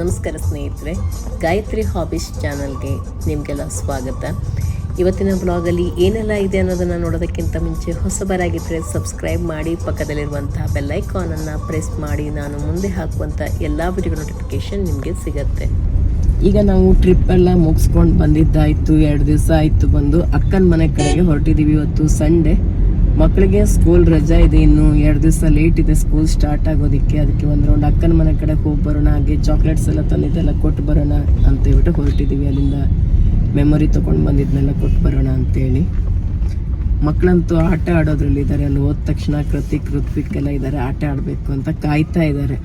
ನಮಸ್ಕಾರ ಸ್ನೇಹಿತರೆ, ಗಾಯತ್ರಿ ಹಾಬೀಸ್ ಚಾನಲ್ಗೆ ನಿಮಗೆಲ್ಲ ಸ್ವಾಗತ. ಇವತ್ತಿನ ಬ್ಲಾಗಲ್ಲಿ ಏನೆಲ್ಲ ಇದೆ ಅನ್ನೋದನ್ನು ನೋಡೋದಕ್ಕಿಂತ ಮುಂಚೆ ಹೊಸಬರಾಗಿದ್ದರೆ ಸಬ್ಸ್ಕ್ರೈಬ್ ಮಾಡಿ, ಪಕ್ಕದಲ್ಲಿರುವಂತಹ ಬೆಲ್ಲೈಕಾನನ್ನು ಪ್ರೆಸ್ ಮಾಡಿ, ನಾನು ಮುಂದೆ ಹಾಕುವಂಥ ಎಲ್ಲ ವಿಡಿಯೋ ನೋಟಿಫಿಕೇಷನ್ ನಿಮಗೆ ಸಿಗತ್ತೆ. ಈಗ ನಾವು ಟ್ರಿಪ್ ಎಲ್ಲ ಮುಗಿಸ್ಕೊಂಡು ಬಂದಿದ್ದಾಯಿತು, ಎರಡು ದಿವಸ ಆಯಿತು ಬಂದು ಅಕ್ಕನ ಮನೆ ಕಡೆಗೆ ಹೊರಟಿದ್ದೀವಿ ಇವತ್ತು ಸಂಡೇ. ಮಕ್ಕಳಿಗೆ ಸ್ಕೂಲ್ ರಜಾ ಇದೆ, ಇನ್ನು ಎರಡು ದಿವಸ ಲೇಟ್ ಇದೆ ಸ್ಕೂಲ್ ಸ್ಟಾರ್ಟ್ ಆಗೋದಕ್ಕೆ. ಅದಕ್ಕೆ ಒಂದು ರೌಂಡ್ ಅಕ್ಕನ ಮನೆ ಕಡೆ ಹೋಗಿ ಬರೋಣ, ಹಾಗೆ ಚಾಕ್ಲೇಟ್ಸ್ ಎಲ್ಲ ತಂದಿದ್ದೆಲ್ಲ ಕೊಟ್ಟು ಬರೋಣ ಅಂತ ಹೇಳ್ಬಿಟ್ಟು ಹೊರಟಿದ್ದೀವಿ ಅಲ್ಲಿಂದ ಮೆಮೊರಿ ತೊಗೊಂಡು ಬಂದಿದ್ದನ್ನೆಲ್ಲ ಕೊಟ್ಟು ಬರೋಣ ಅಂತೇಳಿ. ಮಕ್ಕಳಂತೂ ಆಟ ಆಡೋದ್ರಲ್ಲಿ ಇದ್ದಾರೆ ಅಲ್ಲಿ ಹೋದ ತಕ್ಷಣ ಕೃತಿಕ್ ಕೃತ್ವಿಕ್ ಎಲ್ಲ ಇದ್ದಾರೆ, ಆಟ ಆಡಬೇಕು ಅಂತ ಕಾಯ್ತಾ ಇದ್ದಾರೆ.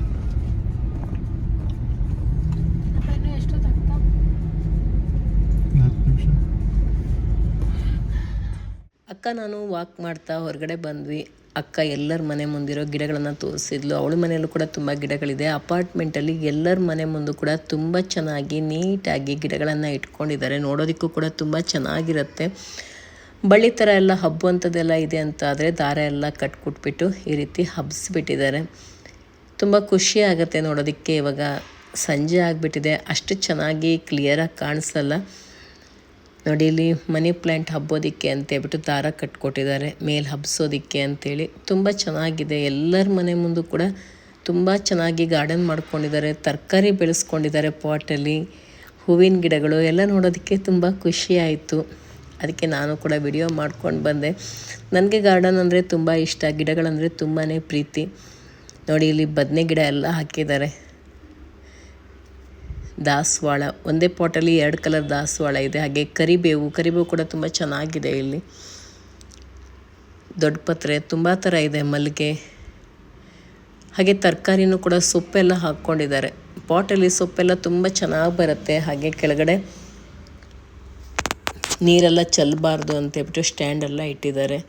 ಅಕ್ಕ ನಾನು ವಾಕ್ ಮಾಡ್ತಾ ಹೊರಗಡೆ ಬಂದ್ವಿ. ಅಕ್ಕ ಎಲ್ಲರ ಮನೆ ಮುಂದಿರೋ ಗಿಡಗಳನ್ನು ತೋರಿಸಿದ್ಲು. ಅವಳ ಮನೆಯಲ್ಲೂ ಕೂಡ ತುಂಬ ಗಿಡಗಳಿದೆ. ಅಪಾರ್ಟ್ಮೆಂಟಲ್ಲಿ ಎಲ್ಲರ ಮನೆ ಮುಂದೆ ಕೂಡ ತುಂಬ ಚೆನ್ನಾಗಿ ನೀಟಾಗಿ ಗಿಡಗಳನ್ನು ಇಟ್ಕೊಂಡಿದ್ದಾರೆ. ನೋಡೋದಕ್ಕೂ ಕೂಡ ತುಂಬ ಚೆನ್ನಾಗಿರುತ್ತೆ. ಬಳ್ಳಿ ಥರ ಎಲ್ಲ ಹಬ್ಬುವಂಥದ್ದೆಲ್ಲ ಇದೆ ಅಂತ ಆದರೆ ದಾರ ಎಲ್ಲ ಕಟ್ಕೊಟ್ಬಿಟ್ಟು ಈ ರೀತಿ ಹಬ್ಬಿಸ್ಬಿಟ್ಟಿದ್ದಾರೆ ತುಂಬ ಖುಷಿ ಆಗುತ್ತೆ ನೋಡೋದಕ್ಕೆ ಇವಾಗ. ಸಂಜೆ ಆಗಿಬಿಟ್ಟಿದೆ. ಅಷ್ಟು ಚೆನ್ನಾಗಿ ಕ್ಲಿಯರಾಗಿ ಕಾಣಿಸಲ್ಲ ನೋಡಿ, ಇಲ್ಲಿ ಮನಿ ಪ್ಲ್ಯಾಂಟ್ ಹಬ್ಬೋದಿಕ್ಕೆ ಅಂತೇಳ್ಬಿಟ್ಟು ದಾರ ಕಟ್ಕೊಟ್ಟಿದ್ದಾರೆ. ಮೇಲೆ ಹಬ್ಸೋದಿಕ್ಕೆ ಅಂತೇಳಿ. ತುಂಬ ಚೆನ್ನಾಗಿದೆ. ಎಲ್ಲರ ಮನೆ ಮುಂದೂ ಕೂಡ ತುಂಬ ಚೆನ್ನಾಗಿ ಗಾರ್ಡನ್ ಮಾಡ್ಕೊಂಡಿದ್ದಾರೆ. ತರಕಾರಿ ಬೆಳೆಸ್ಕೊಂಡಿದ್ದಾರೆ ಪಾಟಲ್ಲಿ. ಹೂವಿನ ಗಿಡಗಳು ಎಲ್ಲ ನೋಡೋದಕ್ಕೆ ತುಂಬ ಖುಷಿ ಆಯಿತು. ಅದಕ್ಕೆ ನಾನು ಕೂಡ ವಿಡಿಯೋ ಮಾಡ್ಕೊಂಡು ಬಂದೆ. ನನಗೆ ಗಾರ್ಡನ್ ಅಂದರೆ ತುಂಬ ಇಷ್ಟ. ಗಿಡಗಳಂದರೆ ತುಂಬಾ ಪ್ರೀತಿ. ನೋಡಿ, ಇಲ್ಲಿ ಬದನೆ ಗಿಡ ಎಲ್ಲ ಹಾಕಿದ್ದಾರೆ. ದಾಸವಾಳ. ಒಂದೇ ಪಾಟಲ್ಲಿ ಎರಡು ಕಲರ್ ದಾಸವಾಳ ಇದೆ. ಹಾಗೆ ಕರಿಬೇವು ಕರಿಬೇವು ಕೂಡ ತುಂಬ ಚೆನ್ನಾಗಿದೆ ಇಲ್ಲಿ. ದೊಡ್ಡ ಪತ್ರೆ, ತುಂಬ ಥರ ಇದೆ ಮಲ್ಲಿಗೆ. ಹಾಗೆ ತರಕಾರಿನೂ ಕೂಡ ಸೊಪ್ಪೆಲ್ಲ ಹಾಕ್ಕೊಂಡಿದ್ದಾರೆ. ಪಾಟಲ್ಲಿ ಸೊಪ್ಪೆಲ್ಲ ತುಂಬ ಚೆನ್ನಾಗಿ ಬರುತ್ತೆ. ಹಾಗೆ ಕೆಳಗಡೆ ನೀರೆಲ್ಲ ಚೆಲ್ಲಬಾರ್ದು ಅಂತೇಳ್ಬಿಟ್ಟು ಸ್ಟ್ಯಾಂಡೆಲ್ಲ ಇಟ್ಟಿದ್ದಾರೆ.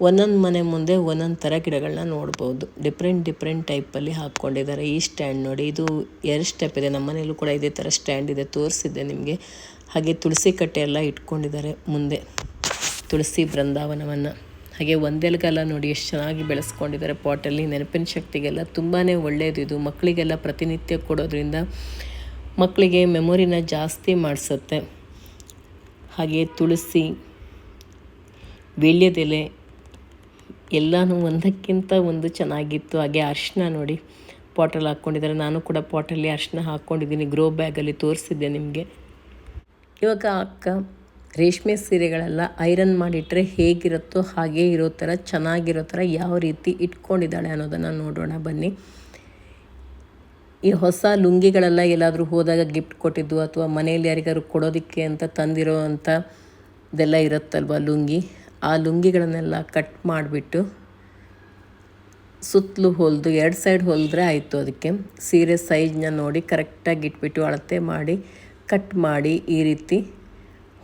ಒಂದೊಂದು ಮನೆ ಮುಂದೆ ಒಂದೊಂದು ಥರ ಗಿಡಗಳನ್ನ ನೋಡ್ಬೋದು. ಡಿಫ್ರೆಂಟ್ ಡಿಫ್ರೆಂಟ್ ಟೈಪಲ್ಲಿ ಹಾಕ್ಕೊಂಡಿದ್ದಾರೆ. ಈ ಸ್ಟ್ಯಾಂಡ್ ನೋಡಿ, ಇದು ಎರಡು ಸ್ಟೆಪ್ ಇದೆ. ನಮ್ಮ ಮನೆಯಲ್ಲೂ ಕೂಡ ಇದೇ ಥರ ಸ್ಟ್ಯಾಂಡ್ ಇದೆ. ತೋರಿಸಿದ್ದೆ ನಿಮಗೆ. ಹಾಗೆ ತುಳಸಿ ಕಟ್ಟೆ ಎಲ್ಲ ಇಟ್ಕೊಂಡಿದ್ದಾರೆ ಮುಂದೆ. ತುಳಸಿ ಬೃಂದಾವನವನ್ನು. ಹಾಗೆ ಒಂದೆಲ್ಗೆಲ್ಲ ನೋಡಿ ಎಷ್ಟು ಚೆನ್ನಾಗಿ ಬೆಳೆಸ್ಕೊಂಡಿದ್ದಾರೆ ಪಾಟಲ್ಲಿ. ನೆನಪಿನ ಶಕ್ತಿಗೆಲ್ಲ ತುಂಬಾ ಒಳ್ಳೆಯದು ಇದು. ಮಕ್ಕಳಿಗೆಲ್ಲ ಪ್ರತಿನಿತ್ಯ ಕೊಡೋದ್ರಿಂದ ಮಕ್ಕಳಿಗೆ ಮೆಮೊರಿನ ಜಾಸ್ತಿ ಮಾಡಿಸುತ್ತೆ. ಹಾಗೆ ತುಳಸಿ ವೀಳ್ಯದೆಲೆ ಎಲ್ಲನೂ ಒಂದಕ್ಕಿಂತ ಒಂದು ಚೆನ್ನಾಗಿತ್ತು. ಹಾಗೆ ಅರಿಶಿನ ನೋಡಿ ಪಾಟಲ್ಲಿ ಹಾಕ್ಕೊಂಡಿದ್ದಾರೆ. ನಾನು ಕೂಡ ಪಾಟಲ್ಲಿ ಅರಿಶಿನ ಹಾಕ್ಕೊಂಡಿದ್ದೀನಿ. ಗ್ರೋ ಬ್ಯಾಗಲ್ಲಿ ತೋರಿಸಿದ್ದೆ ನಿಮಗೆ. ಇವಾಗ ಅಕ್ಕ, ರೇಷ್ಮೆ ಸೀರೆಗಳೆಲ್ಲ ಐರನ್ ಮಾಡಿಟ್ರೆ ಹೇಗಿರುತ್ತೋ ಹಾಗೆ ಇರೋ ಥರ, ಚೆನ್ನಾಗಿರೋ ಥರ ಯಾವ ರೀತಿ ಇಟ್ಕೊಂಡಿದ್ದಾಳೆ ಅನ್ನೋದನ್ನು ನೋಡೋಣ, ಬನ್ನಿ. ಈ ಹೊಸ ಲುಂಗಿಗಳೆಲ್ಲ ಎಲ್ಲಾದರೂ ಹೋದಾಗ ಗಿಫ್ಟ್ ಕೊಟ್ಟಿದ್ದು ಅಥವಾ ಮನೆಯಲ್ಲಿ ಯಾರಿಗಾದ್ರು ಕೊಡೋದಕ್ಕೆ ಅಂತ ತಂದಿರೋ ಅಂಥ ಇದೆಲ್ಲ ಇರುತ್ತಲ್ವ ಲುಂಗಿ? ಆ ಲುಂಗಿಗಳನ್ನೆಲ್ಲ ಕಟ್ ಮಾಡಿಬಿಟ್ಟು ಸುತ್ತಲೂ ಹೊಲಿದು, ಎರಡು ಸೈಡ್ ಹೊಲಿದ್ರೆ ಆಯಿತು ಅದಕ್ಕೆ. ಸೀರೆ ಸೈಜ್ನ ನೋಡಿ ಕರೆಕ್ಟಾಗಿ ಇಟ್ಬಿಟ್ಟು ಅಳತೆ ಮಾಡಿ, ಕಟ್ ಮಾಡಿ ಈ ರೀತಿ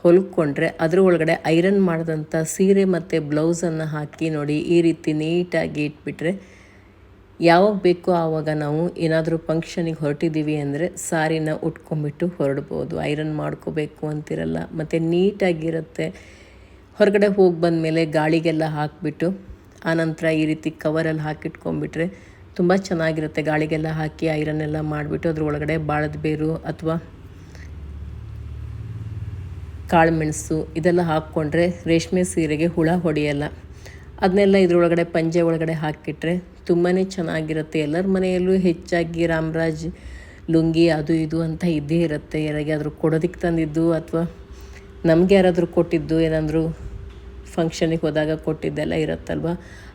ಹೊಲ್ಕೊಂಡ್ರೆ ಅದ್ರ ಒಳಗಡೆ ಐರನ್ ಮಾಡಿದಂಥ ಸೀರೆ ಮತ್ತು ಬ್ಲೌಸನ್ನು ಹಾಕಿ ನೋಡಿ ಈ ರೀತಿ ನೀಟಾಗಿ ಇಟ್ಬಿಟ್ರೆ ಯಾವಾಗ ಬೇಕೋ ಆವಾಗ ನಾವು ಏನಾದರೂ ಫಂಕ್ಷನಿಗೆ ಹೊರಟಿದ್ದೀವಿ ಅಂದರೆ ಸಾರಿನ ಉಟ್ಕೊಂಬಿಟ್ಟು ಹೊರಡ್ಬೋದು. ಐರನ್ ಮಾಡ್ಕೋಬೇಕು ಅಂತಿರಲ್ಲ. ಮತ್ತು ನೀಟಾಗಿರುತ್ತೆ. ಹೊರಗಡೆ ಹೋಗಿ ಬಂದ ಮೇಲೆ ಗಾಳಿಗೆಲ್ಲ ಹಾಕಿಬಿಟ್ಟು ಆನಂತರ ಈ ರೀತಿ ಕವರಲ್ಲಿ ಹಾಕಿಟ್ಕೊಂಡ್ಬಿಟ್ರೆ ತುಂಬ ಚೆನ್ನಾಗಿರುತ್ತೆ. ಗಾಳಿಗೆಲ್ಲ ಹಾಕಿ ಐರನ್ ಎಲ್ಲ ಮಾಡಿಬಿಟ್ಟು ಅದ್ರ ಒಳಗಡೆ ಬಾಳದ ಬೇರು ಅಥವಾ ಕಾಳುಮೆಣಸು ಇದೆಲ್ಲ ಹಾಕ್ಕೊಂಡ್ರೆ ರೇಷ್ಮೆ ಸೀರೆಗೆ ಹುಳ ಹೊಡೆಯಲ್ಲ. ಅದನ್ನೆಲ್ಲ ಇದರೊಳಗಡೆ ಪಂಜೆ ಒಳಗಡೆ ಹಾಕಿಟ್ರೆ ತುಂಬಾ ಚೆನ್ನಾಗಿರುತ್ತೆ. ಎಲ್ಲರ ಮನೆಯಲ್ಲೂ ಹೆಚ್ಚಾಗಿ ರಾಮರಾಜ್ ಲುಂಗಿ ಅದು ಇದು ಅಂತ ಇದ್ದೇ ಇರುತ್ತೆ. ಯಾರಿಗೆ ಆದರೂ ಕೊಡೋದಕ್ಕೆ ತಂದಿದ್ದು ಅಥವಾ ನಮಗೆ ಯಾರಾದರೂ ಕೊಟ್ಟಿದ್ದು ಏನಾದರೂ ಫಂಕ್ಷನಿಗೆ ಹೋದಾಗ ಕೊಟ್ಟಿದ್ದೆಲ್ಲ ಇರುತ್ತಲ್ವ?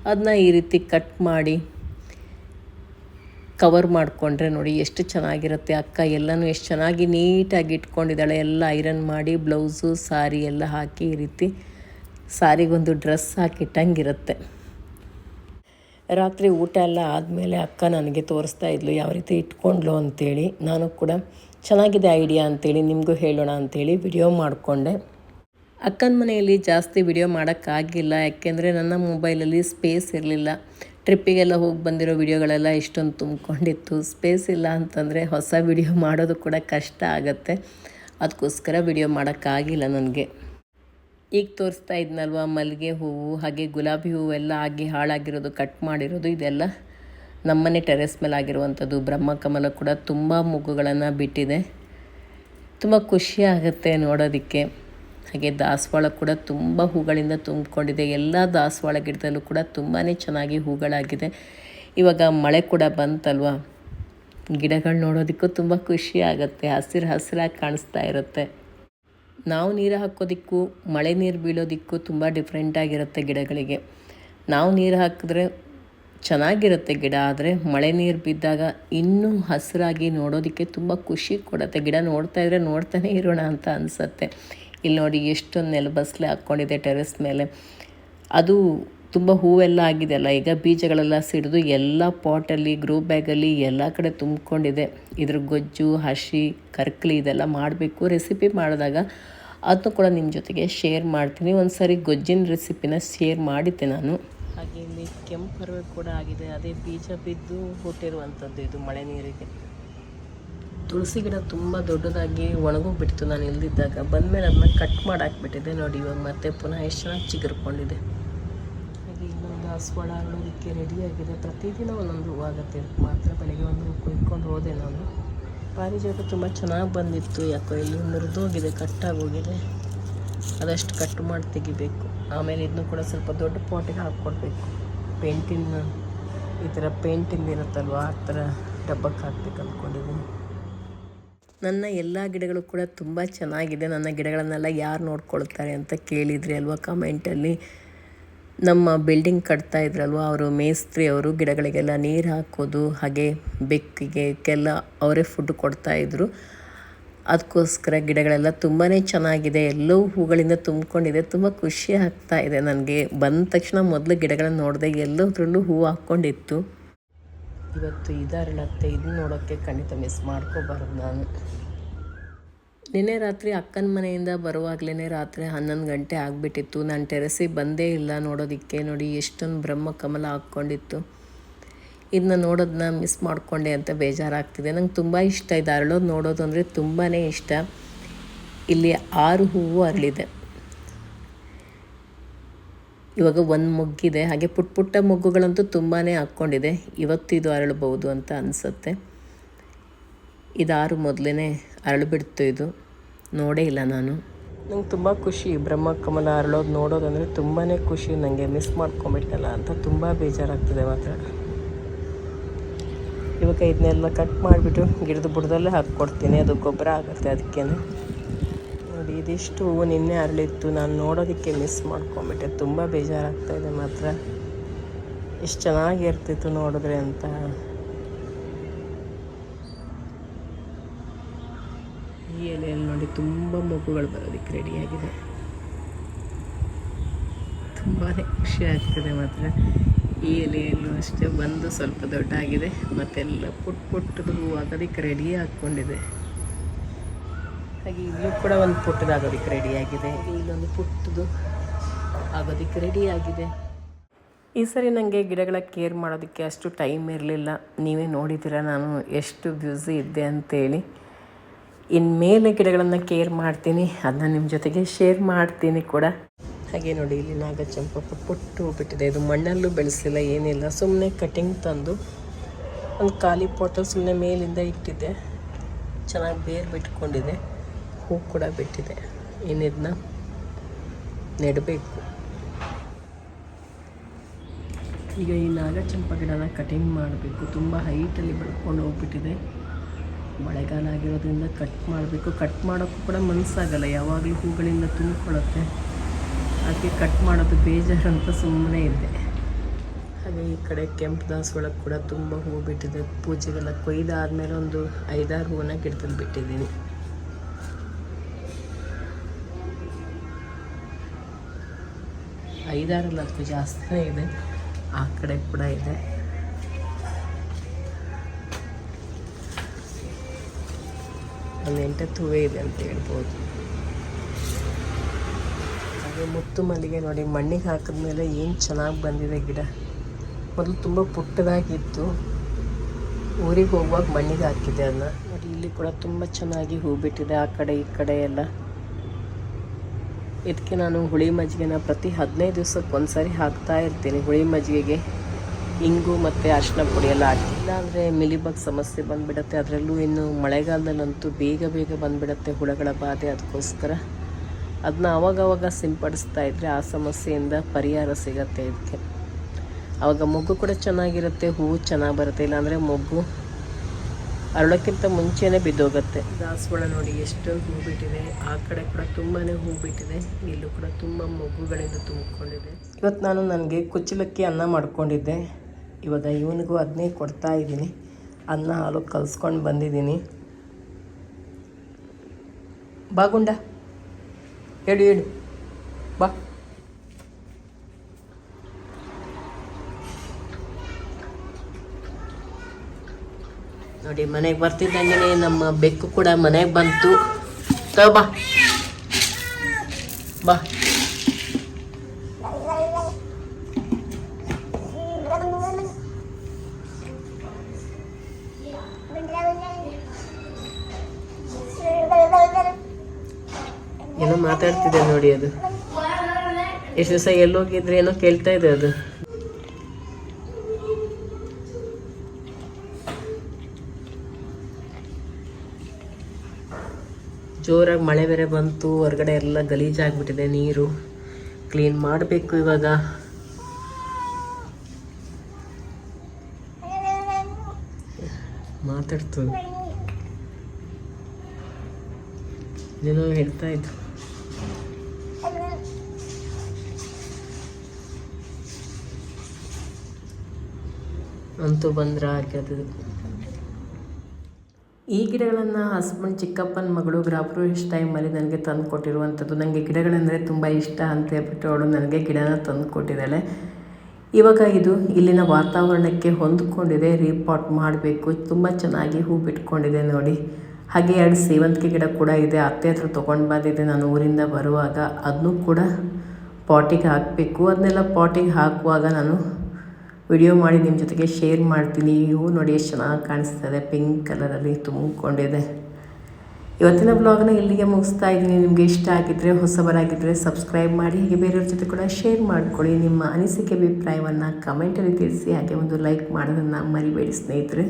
ಅದನ್ನ ಈ ರೀತಿ ಕಟ್ ಮಾಡಿ ಕವರ್ ಮಾಡಿಕೊಂಡ್ರೆ ನೋಡಿ ಎಷ್ಟು ಚೆನ್ನಾಗಿರುತ್ತೆ. ಅಕ್ಕ ಎಲ್ಲನೂ ಎಷ್ಟು ಚೆನ್ನಾಗಿ ನೀಟಾಗಿ ಇಟ್ಕೊಂಡಿದ್ದಾಳೆ. ಎಲ್ಲ ಐರನ್ ಮಾಡಿ ಬ್ಲೌಸು ಸಾರಿ ಎಲ್ಲ ಹಾಕಿ ಈ ರೀತಿ ಸಾರಿಗೊಂದು ಡ್ರೆಸ್ ಹಾಕಿಟ್ಟಂಗಿರುತ್ತೆ ರಾತ್ರಿ ಊಟ ಎಲ್ಲ ಆದಮೇಲೆ ಅಕ್ಕ ನನಗೆ ತೋರಿಸ್ತಾ ಇದ್ಲು, ಯಾವ ರೀತಿ ಇಟ್ಕೊಂಡ್ಲು ಅಂತೇಳಿ. ನಾನು ಕೂಡ ಚೆನ್ನಾಗಿದೆ ಐಡಿಯಾ ಅಂತೇಳಿ ನಿಮಗೂ ಹೇಳೋಣ ಅಂಥೇಳಿ ವಿಡಿಯೋ ಮಾಡಿಕೊಂಡೆ. ಅಕ್ಕನ ಮನೆಯಲ್ಲಿ ಜಾಸ್ತಿ ವಿಡಿಯೋ ಮಾಡೋಕ್ಕಾಗಿಲ್ಲ, ಯಾಕೆಂದರೆ ನನ್ನ ಮೊಬೈಲಲ್ಲಿ ಸ್ಪೇಸ್ ಇರಲಿಲ್ಲ. ಟ್ರಿಪ್ಪಿಗೆಲ್ಲ ಹೋಗಿ ಬಂದಿರೋ ವಿಡಿಯೋಗಳೆಲ್ಲ ಇಷ್ಟೊಂದು ತುಂಬಿಕೊಂಡಿತ್ತು. ಸ್ಪೇಸ್ ಇಲ್ಲ ಅಂತಂದರೆ ಹೊಸ ವಿಡಿಯೋ ಮಾಡೋದು ಕೂಡ ಕಷ್ಟ ಆಗುತ್ತೆ. ಅದಕ್ಕೋಸ್ಕರ ವಿಡಿಯೋ ಮಾಡೋಕ್ಕಾಗಿಲ್ಲ ನನಗೆ. ಈಗ ತೋರಿಸ್ತಾ ಇದ್ನಲ್ವ, ಮಲ್ಲಿಗೆ ಹೂವು, ಹಾಗೆ ಗುಲಾಬಿ ಹೂವು ಎಲ್ಲ ಆಗಿ ಹಾಳಾಗಿರೋದು ಕಟ್ ಮಾಡಿರೋದು, ಇದೆಲ್ಲ? ನಮ್ಮನೆ ಟೆರೆಸ್ ಮೇಲೆ ಆಗಿರುವಂಥದ್ದು ಬ್ರಹ್ಮಕಮಲ ಕೂಡ ತುಂಬ ಮೊಗ್ಗುಗಳನ್ನು ಬಿಟ್ಟಿದೆ. ತುಂಬ ಖುಷಿ ಆಗುತ್ತೆ ನೋಡೋದಕ್ಕೆ. ಹಾಗೆ ದಾಸವಾಳ ಕೂಡ ತುಂಬ ಹೂಗಳಿಂದ ತುಂಬಿಕೊಂಡಿದೆ. ಎಲ್ಲ ದಾಸವಾಳ ಗಿಡದಲ್ಲೂ ಕೂಡ ತುಂಬಾ ಚೆನ್ನಾಗಿ ಹೂಗಳಾಗಿದೆ. ಇವಾಗ ಮಳೆ ಕೂಡ ಬಂತಲ್ವ? ಗಿಡಗಳು ನೋಡೋದಕ್ಕೂ ತುಂಬ ಖುಷಿ ಆಗುತ್ತೆ. ಹಸಿರು ಹಸಿರಾಗಿ ಕಾಣಿಸ್ತಾ ಇರುತ್ತೆ. ನಾವು ನೀರು ಹಾಕೋದಕ್ಕೂ, ಮಳೆ ನೀರು ಬೀಳೋದಕ್ಕೂ ತುಂಬ ಡಿಫ್ರೆಂಟಾಗಿರುತ್ತೆ ಗಿಡಗಳಿಗೆ. ನಾವು ನೀರು ಹಾಕಿದ್ರೆ ಚೆನ್ನಾಗಿರುತ್ತೆ ಗಿಡ, ಆದರೆ ಮಳೆ ನೀರು ಬಿದ್ದಾಗ ಇನ್ನೂ ಹಸಿರಾಗಿ ನೋಡೋದಕ್ಕೆ ತುಂಬ ಖುಷಿ ಕೊಡುತ್ತೆ. ಗಿಡ ನೋಡ್ತಾ ಇದ್ರೆ ನೋಡ್ತಾನೆ ಇರೋಣ ಅಂತ ಅನಿಸುತ್ತೆ. ಇಲ್ಲಿ ನೋಡಿ ಎಷ್ಟೊಂದು ನೆಲಬಸ್ಲೆ ಹಾಕ್ಕೊಂಡಿದೆ ಟೆರೆಸ್ ಮೇಲೆ. ಅದು ತುಂಬ ಹೂವೆಲ್ಲ ಆಗಿದೆಯಲ್ಲ ಈಗ ಬೀಜಗಳೆಲ್ಲ ಸಿಡಿದು ಎಲ್ಲ ಪಾಟಲ್ಲಿ ಗ್ರೋ ಬ್ಯಾಗಲ್ಲಿ ಎಲ್ಲ ಕಡೆ ತುಂಬಿಕೊಂಡಿದೆ. ಇದ್ರ ಗೊಜ್ಜು, ಹಸಿ ಕರ್ಕಲಿ ಇದೆಲ್ಲ ಮಾಡಬೇಕು ರೆಸಿಪಿ ಮಾಡಿದಾಗ ಅದನ್ನು ಕೂಡ ನಿಮ್ಮ ಜೊತೆಗೆ ಶೇರ್ ಮಾಡ್ತೀನಿ. ಒಂದು ಸಾರಿ ಗೊಜ್ಜಿನ ರೆಸಿಪಿನ ಶೇರ್ ಮಾಡಿದ್ದೆ ನಾನು. ಹಾಗೆ ಇಲ್ಲಿ ಕೆಂಪು ಕೂಡ ಆಗಿದೆ. ಅದೇ ಬೀಜ ಬಿದ್ದು ಹುಟ್ಟಿರುವಂಥದ್ದು ಇದು ಮಳೆ ನೀರಿಗೆ. ತುಳಸಿ ಗಿಡ ತುಂಬ ದೊಡ್ಡದಾಗಿ ಒಣಗೋಗ್ಬಿಡ್ತು ನಾನು ಇಲ್ದಿದ್ದಾಗ. ಬಂದಮೇಲೆ ಅದನ್ನ ಕಟ್ ಮಾಡಿ ಹಾಕ್ಬಿಟ್ಟಿದೆ ನೋಡಿ ಇವಾಗ ಮತ್ತೆ ಪುನಃ ಎಷ್ಟು ಚೆನ್ನಾಗಿ ಚಿಗುರ್ಕೊಂಡಿದೆ. ಹಾಗೆ ಇಲ್ಲೊಂದು ದಾಸವಾಳ ರೆಡಿ ರೆಡಿಯಾಗಿದೆ ಪ್ರತಿದಿನ ಒಂದೊಂದು ಹೂವು ಆಗುತ್ತೆ. ಮಾತ್ರ ಬೆಳಗ್ಗೆ ಒಂದು ಹೂ ಕುಯ್ಕೊಂಡು ಹೋದೆ ನಾನು. ಪಾರಿಜಾತ ತುಂಬ ಚೆನ್ನಾಗಿ ಬಂದಿತ್ತು. ಯಾಕೋ ಇಲ್ಲಿ ಮುರಿದೋಗಿದೆ ಕಟ್ಟಾಗೋಗಿದೆ ಅದಷ್ಟು ಕಟ್ ಮಾಡಿ ತೆಗಿಬೇಕು. ಆಮೇಲೆ ಇದನ್ನು ಕೂಡ ಸ್ವಲ್ಪ ದೊಡ್ಡ ಪಾಟಿಗೆ ಹಾಕ್ಕೊಡ್ಬೇಕು. ಪೇಂಟಿನ ಈ ಥರ ಪೇಂಟಿಂಗ್ ಇರುತ್ತಲ್ವ, ಆ ಥರ ಡಬ್ಬಕ್ಕೆ ಹಾಕ್ಬೇಕು ಅಂದ್ಕೊಂಡಿದ್ದೀನಿ. ನನ್ನ ಎಲ್ಲ ಗಿಡಗಳು ಕೂಡ ತುಂಬ ಚೆನ್ನಾಗಿದೆ. ನನ್ನ ಗಿಡಗಳನ್ನೆಲ್ಲ ಯಾರು ನೋಡ್ಕೊಳ್ತಾರೆ ಅಂತ ಕೇಳಿದ್ರಿ ಅಲ್ವಾ, ಕಮೆಂಟಲ್ಲಿ. ನಮ್ಮ ಬಿಲ್ಡಿಂಗ್ ಕಟ್ತಾ ಇದ್ರಲ್ವ, ಅವರು ಮೇಸ್ತ್ರಿ ಅವರು ಗಿಡಗಳಿಗೆಲ್ಲ ನೀರು ಹಾಕೋದು, ಹಾಗೆ ಬೆಕ್ಕಿಗೆ ಅವರೇ ಫುಡ್ ಕೊಡ್ತಾಯಿದ್ರು ಅದಕ್ಕೋಸ್ಕರ ಗಿಡಗಳೆಲ್ಲ ತುಂಬಾ ಚೆನ್ನಾಗಿದೆ, ಎಲ್ಲೋ ಹೂಗಳಿಂದ ತುಂಬಿಕೊಂಡಿದೆ, ತುಂಬ ಖುಷಿ ಆಗ್ತಾ ಇದೆ ನನಗೆ. ಬಂದ ತಕ್ಷಣ ಮೊದಲು ಗಿಡಗಳನ್ನು ನೋಡಿದೆ ಎಲ್ಲೋದ್ರಲ್ಲೂ ಹೂವು ಹಾಕ್ಕೊಂಡಿತ್ತು. ಇವತ್ತು ಇದಾರಣತ್ತೆ ಇದನ್ನ ನೋಡೋಕ್ಕೆ ಖಂಡಿತ ಮಿಸ್ ಮಾಡ್ಕೋಬಾರ್ದು ನಾನು. ನಿನ್ನೆ ರಾತ್ರಿ ಅಕ್ಕನ ಮನೆಯಿಂದ ಬರುವಾಗಲೇ ರಾತ್ರಿ ಹನ್ನೊಂದು ಗಂಟೆ ಆಗಿಬಿಟ್ಟಿತ್ತು. ನಾನು ಟೆರೆಸಿಗೆ ಬಂದೇ ಇಲ್ಲ ನೋಡೋದಕ್ಕೆ. ನೋಡಿ ಎಷ್ಟೊಂದು ಬ್ರಹ್ಮ ಕಮಲ ಹಾಕ್ಕೊಂಡಿತ್ತು. ಇದನ್ನ ನೋಡೋದನ್ನ ಮಿಸ್ ಮಾಡಿಕೊಂಡೆ ಅಂತ ಬೇಜಾರಾಗ್ತಿದೆ. ನಂಗೆ ತುಂಬ ಇಷ್ಟ ಇದೆ ಅರಳೋದು ನೋಡೋದು ಅಂದರೆ ತುಂಬಾ ಇಷ್ಟ. ಇಲ್ಲಿ ಆರು ಹೂವು ಅರಳಿದೆ. ಇವಾಗ ಒಂದು ಮೊಗ್ಗಿದೆ. ಹಾಗೆ ಪುಟ್ಟ ಪುಟ್ಟ ಮೊಗ್ಗುಗಳಂತೂ ತುಂಬಾ ಹಾಕ್ಕೊಂಡಿದೆ. ಇವತ್ತು ಇದು ಅರಳಬಹುದು ಅಂತ ಅನಿಸುತ್ತೆ. ಇದಾರು ಮೊದಲೇ ಅರಳಿಬಿಡ್ತು ಇದು. ನೋಡೇ ಇಲ್ಲ ನಾನು. ನಂಗೆ ತುಂಬ ಖುಷಿ ಬ್ರಹ್ಮ ಕಮಲ ಅರಳೋದು ನೋಡೋದಂದರೆ ತುಂಬಾ ಖುಷಿ. ನನಗೆ ಮಿಸ್ ಮಾಡ್ಕೊಂಬಿಟ್ಟಲ್ಲ ಅಂತ ತುಂಬ ಬೇಜಾರಾಗ್ತದೆ ಮಾತ್ರ. ಇವಾಗ ಇದನ್ನೆಲ್ಲ ಕಟ್ ಮಾಡಿಬಿಟ್ಟು ಗಿಡದ ಬುಡದಲ್ಲೇ ಹಾಕ್ಕೊಡ್ತೀನಿ. ಅದು ಗೊಬ್ಬರ ಆಗುತ್ತೆ ಅದಕ್ಕೆ ನೋಡಿ, ಇದಿಷ್ಟು ಹೂವು ನಿನ್ನೆ ಅರಳಿತ್ತು. ನಾನು ನೋಡೋದಕ್ಕೆ ಮಿಸ್ ಮಾಡ್ಕೊಂಬಿಟ್ಟೆ. ತುಂಬ ಬೇಜಾರಾಗ್ತಾ ಇದೆ ಮಾತ್ರ. ಎಷ್ಟು ಚೆನ್ನಾಗಿರ್ತಿತ್ತು ನೋಡಿದ್ರೆ ಅಂತ. ಈ ಎಲೆಯಲ್ಲಿ ನೋಡಿ ತುಂಬ ಮಗುಗಳು ಬರೋದಕ್ಕೆ ರೆಡಿಯಾಗಿದೆ ತುಂಬಾ ಖುಷಿ ಆಗ್ತದೆ ಮಾತ್ರ. ಈ ಎಲೆಯಲ್ಲೂ ಅಷ್ಟೇ ಬಂದು ಸ್ವಲ್ಪ ದೊಡ್ಡಾಗಿದೆ. ಮತ್ತೆಲ್ಲ ಪುಟ್ ಪುಟ್ಟದು ಆಗೋದಕ್ಕೆ ರೆಡಿ ಹಾಕ್ಕೊಂಡಿದೆ ಹಾಗೆ ಇಲ್ಲೂ ಕೂಡ ಒಂದು ಪುಟ್ಟದಾಗೋದಕ್ಕೆ ರೆಡಿಯಾಗಿದೆ ಇಲ್ಲೊಂದು ಪುಟ್ಟದು ಆಗೋದಕ್ಕೆ ರೆಡಿಯಾಗಿದೆ ಈ ಸರಿ ನನಗೆ ಗಿಡಗಳ ಕೇರ್ ಮಾಡೋದಕ್ಕೆ ಅಷ್ಟು ಟೈಮ್ ಇರಲಿಲ್ಲ. ನೀವೇ ನೋಡಿದ್ದೀರ ನಾನು ಎಷ್ಟು ಬ್ಯುಸಿ ಇದ್ದೆ ಅಂತೇಳಿ. ಇನ್ಮೇಲೆ ಗಿಡಗಳನ್ನು ಕೇರ್ ಮಾಡ್ತೀನಿ. ಅದನ್ನ ನಿಮ್ಮ ಜೊತೆಗೆ ಶೇರ್ ಮಾಡ್ತೀನಿ ಕೂಡ. ಹಾಗೆ ನೋಡಿ, ಇಲ್ಲಿ ನಾಗಚಂಪ ಪುಟ್ ಪುಟ್ಟು ಬಿಟ್ಟಿದೆ. ಇದು ಮಣ್ಣಲ್ಲೂ ಬೆಳೆಸಿಲ್ಲ ಏನಿಲ್ಲ. ಸುಮ್ಮನೆ ಕಟಿಂಗ್ ತಂದು ಒಂದು ಖಾಲಿ ಪಾಟಲ್ ಸುಮ್ಮನೆ ಮೇಲಿಂದ ಇಟ್ಟಿದ್ದೆ. ಚೆನ್ನಾಗಿ ಬೇರು ಬಿಟ್ಕೊಂಡಿದೆ. ಹೂ ಕೂಡ ಬಿಟ್ಟಿದೆ. ಇನ್ನಿದನ್ನ ನೆಡಬೇಕು. ಈಗ ಈ ನಾಗಚಂಪ ಗಿಡನ ಕಟಿಂಗ್ ಮಾಡಬೇಕು. ತುಂಬ ಹೈಟಲ್ಲಿ ಬೆಳ್ಕೊಂಡು ಹೋಗ್ಬಿಟ್ಟಿದೆ. ಮಳೆಗಾಲ ಆಗಿರೋದ್ರಿಂದ ಕಟ್ ಮಾಡಬೇಕು. ಕಟ್ ಮಾಡೋಕ್ಕೂ ಕೂಡ ಮನಸ್ಸಾಗಲ್ಲ ಯಾವಾಗಲೂ ಹೂಗಳಿಂದ ತುಂಬಿಕೊಳ್ಳುತ್ತೆ. ಅದಕ್ಕೆ ಕಟ್ ಮಾಡೋದು ಬೇಜಾರು ಅಂತ ಸುಮ್ಮನೆ ಇದ್ದೆ. ಹಾಗೆ ಈ ಕಡೆ ಕೆಂಪು ದಾಸವಾಳ ಕೂಡ ತುಂಬ ಹೂವು ಬಿಟ್ಟಿದೆ. ಪೂಜೆಗೆಲ್ಲ ಕೊಯ್ದಾದ್ಮೇಲೆ ಒಂದು ಐದಾರು ಹೂವನ್ನ ಗಿಡದಲ್ಲಿ ಬಿಟ್ಟಿದ್ದೀನಿ. ಐದಾರು ಅದಕ್ಕೂ ಜಾಸ್ತಿನೇ ಇದೆ. ಆ ಕಡೆ ಕೂಡ ಇದೆ. ಒಂದು ಎಂಟತ್ತು ಹೂವೇ ಇದೆ ಅಂತ ಹೇಳ್ಬೋದು. ಹಾಗೆ ಮುತ್ತು ಮಲ್ಲಿಗೆ ನೋಡಿ, ಮಣ್ಣಿಗೆ ಹಾಕಿದ್ಮೇಲೆ ಏನು ಚೆನ್ನಾಗಿ ಬಂದಿದೆ ಗಿಡ. ಮೊದಲು ತುಂಬ ಪುಟ್ಟದಾಗಿತ್ತು. ಊರಿಗೆ ಹೋಗುವಾಗ ಮಣ್ಣಿಗೆ ಹಾಕಿದೆ ಅದನ್ನ ನೋಡಿ ಇಲ್ಲಿ ಕೂಡ ತುಂಬ ಚೆನ್ನಾಗಿ ಹೂ ಬಿಟ್ಟಿದೆ, ಆ ಕಡೆ ಈ ಕಡೆ ಎಲ್ಲ. ಇದಕ್ಕೆ ನಾನು ಹುಳಿ ಮಜ್ಜಿಗೆನ ಪ್ರತಿ ಹದಿನೈದು ದಿವ್ಸಕ್ಕೆ ಒಂದ್ಸರಿ ಹಾಕ್ತಾ ಇರ್ತೀನಿ. ಹುಳಿ ಮಜ್ಜಿಗೆಗೆ ಇಂಗು ಮತ್ತು ಅರಿಶಿನ ಪುಡಿ ಎಲ್ಲ ಹಾಕಿ. ಇಲ್ಲಾಂದರೆ ಮಿಲಿಬಗ್ ಸಮಸ್ಯೆ ಬಂದುಬಿಡತ್ತೆ. ಅದರಲ್ಲೂ ಇನ್ನು ಮಳೆಗಾಲದಲ್ಲಂತೂ ಬೇಗ ಬೇಗ ಬಂದುಬಿಡುತ್ತೆ ಹುಳಗಳ ಬಾಧೆ. ಅದಕ್ಕೋಸ್ಕರ ಅದನ್ನ ಅವಾಗವಾಗ ಸಿಂಪಡಿಸ್ತಾ ಇದ್ರೆ ಆ ಸಮಸ್ಯೆಯಿಂದ ಪರಿಹಾರ ಸಿಗತ್ತೆ ಇದಕ್ಕೆ. ಆವಾಗ ಮೊಗ್ಗು ಕೂಡ ಚೆನ್ನಾಗಿರುತ್ತೆ ಹೂವು ಚೆನ್ನಾಗಿ ಬರುತ್ತೆ ಇಲ್ಲಾಂದರೆ ಮೊಗ್ಗು ಅರಳೋಕ್ಕಿಂತ ಮುಂಚೆನೇ ಬಿದ್ದೋಗುತ್ತೆ. ದಾಸವಾಳ ನೋಡಿ ಎಷ್ಟೊಂದು ಹೂ ಬಿಟ್ಟಿದೆ ಆ ಕಡೆ ಕೂಡ ತುಂಬಾ ಹೂ ಬಿಟ್ಟಿದೆ ಇಲ್ಲೂ ಕೂಡ ತುಂಬ ಮೊಗ್ಗುಗಳಿಂದ ತುಂಬಿಕೊಂಡಿದೆ. ಇವತ್ತು ನಾನು ನನಗೆ ಕುಚ್ಚಲಕ್ಕಿ ಅನ್ನ ಮಾಡ್ಕೊಂಡಿದ್ದೆ. ಇವಾಗ ಇವನಿಗೂ ಅದನ್ನೇ ಕೊಡ್ತಾ ಇದ್ದೀನಿ. ಅನ್ನ ಹಾಲು ಕಲ್ಸ್ಕೊಂಡು ಬಂದಿದ್ದೀನಿ. ಬಾ ಗುಂಡ. ಹೇಳು ಹೇಳಿ. ಬಾ. ನೋಡಿ ಮನೆಗೆ ಬರ್ತಿದ್ದಂಗೆ ನಮ್ಮ ಬೆಕ್ಕು ಕೂಡ ಮನೆಗೆ ಬಂತು. ಬಾ. ಬಾ. ಮಾತಾಡ್ತಿದೆ ನೋಡಿ ಅದು. ಎಷ್ಟು ದಿವಸ ಎಲ್ಲೋಗಿದ್ರೆ ಏನೋ ಕೇಳ್ತಾ ಇದೆ ಅದು. ಜೋರಾಗಿ ಮಳೆ ಬೇರೆ ಬಂತು ಹೊರಗಡೆ ಎಲ್ಲ ಗಲೀಜಾಗ್ಬಿಟ್ಟಿದೆ ನೀರು. ಕ್ಲೀನ್ ಮಾಡಬೇಕು ಇವಾಗ. ಮಾತಾಡ್ತು. ಏನೋ ಹೇಳ್ತಾ ಇತ್ತು ಅಂತೂ ಬಂದ್ರ ಆಗಿರ್ತದೆ ಈ ಗಿಡಗಳನ್ನು ಹಸ್ಬೆಂಡ್ ಚಿಕ್ಕಪ್ಪನ ಮಗಳು ಗೃಹಪ್ರವೇಶ ಟೈಮಲ್ಲಿ ನನಗೆ ತಂದು ಕೊಟ್ಟಿರುವಂಥದ್ದು ನನಗೆ ಗಿಡಗಳೆಂದರೆ ತುಂಬ ಇಷ್ಟ ಅಂತ ಹೇಳ್ಬಿಟ್ಟು ಅವಳು ನನಗೆ ಗಿಡನ ತಂದು ಕೊಟ್ಟಿದ್ದಾಳೆ ಇವಾಗ ಇದು ಇಲ್ಲಿನ ವಾತಾವರಣಕ್ಕೆ ಹೊಂದ್ಕೊಂಡಿದೆ ರೀಪಾಟ್ ಮಾಡಬೇಕು, ತುಂಬ ಚೆನ್ನಾಗಿ ಹೂ ಬಿಟ್ಕೊಂಡಿದೆ ನೋಡಿ. ಹಾಗೆ ಎರಡು ಸೇವಂತಿಗೆ ಗಿಡ ಕೂಡ ಇದೆ, ಅತ್ತೆ ಹತ್ರ ತೊಗೊಂಡು ಬಂದಿದ್ದೆ ನಾನು ಊರಿಂದ ಬರುವಾಗ. ಅದನ್ನೂ ಕೂಡ ಪಾಟಿಗೆ ಹಾಕಬೇಕು. ಅದನ್ನೆಲ್ಲ ಪಾಟಿಗೆ ಹಾಕುವಾಗ ನಾನು ವಿಡಿಯೋ ಮಾಡಿ ನಿಮ್ಮ ಜೊತೆಗೆ ಶೇರ್ ಮಾಡ್ತೀನಿ. ಇವು ನೋಡಿ ಎಷ್ಟು ಚೆನ್ನಾಗಿ ಕಾಣಿಸ್ತದೆ. ಪಿಂಕ್ ಕಲರಲ್ಲಿ ತುಂಬಿಕೊಂಡಿದೆ. ಇವತ್ತಿನ ಬ್ಲಾಗ್ನ ಇಲ್ಲಿಗೆ ಮುಗಿಸ್ತಾ ಇದ್ದೀನಿ. ನಿಮಗೆ ಇಷ್ಟ ಆಗಿದ್ದರೆ ಹೊಸಬರಾಗಿದ್ದರೆ ಸಬ್ಸ್ಕ್ರೈಬ್ ಮಾಡಿ, ಹೀಗೆ ಬೇರೆಯವ್ರ ಜೊತೆ ಕೂಡ ಶೇರ್ ಮಾಡ್ಕೊಳ್ಳಿ. ನಿಮ್ಮ ಅನಿಸಿಕೆ, ಅಭಿಪ್ರಾಯವನ್ನು ಕಮೆಂಟಲ್ಲಿ ತಿಳಿಸಿ, ಹಾಗೆ ಒಂದು ಲೈಕ್ ಮಾಡೋದನ್ನು ಮರಿಬೇಡಿ ಸ್ನೇಹಿತರೆ.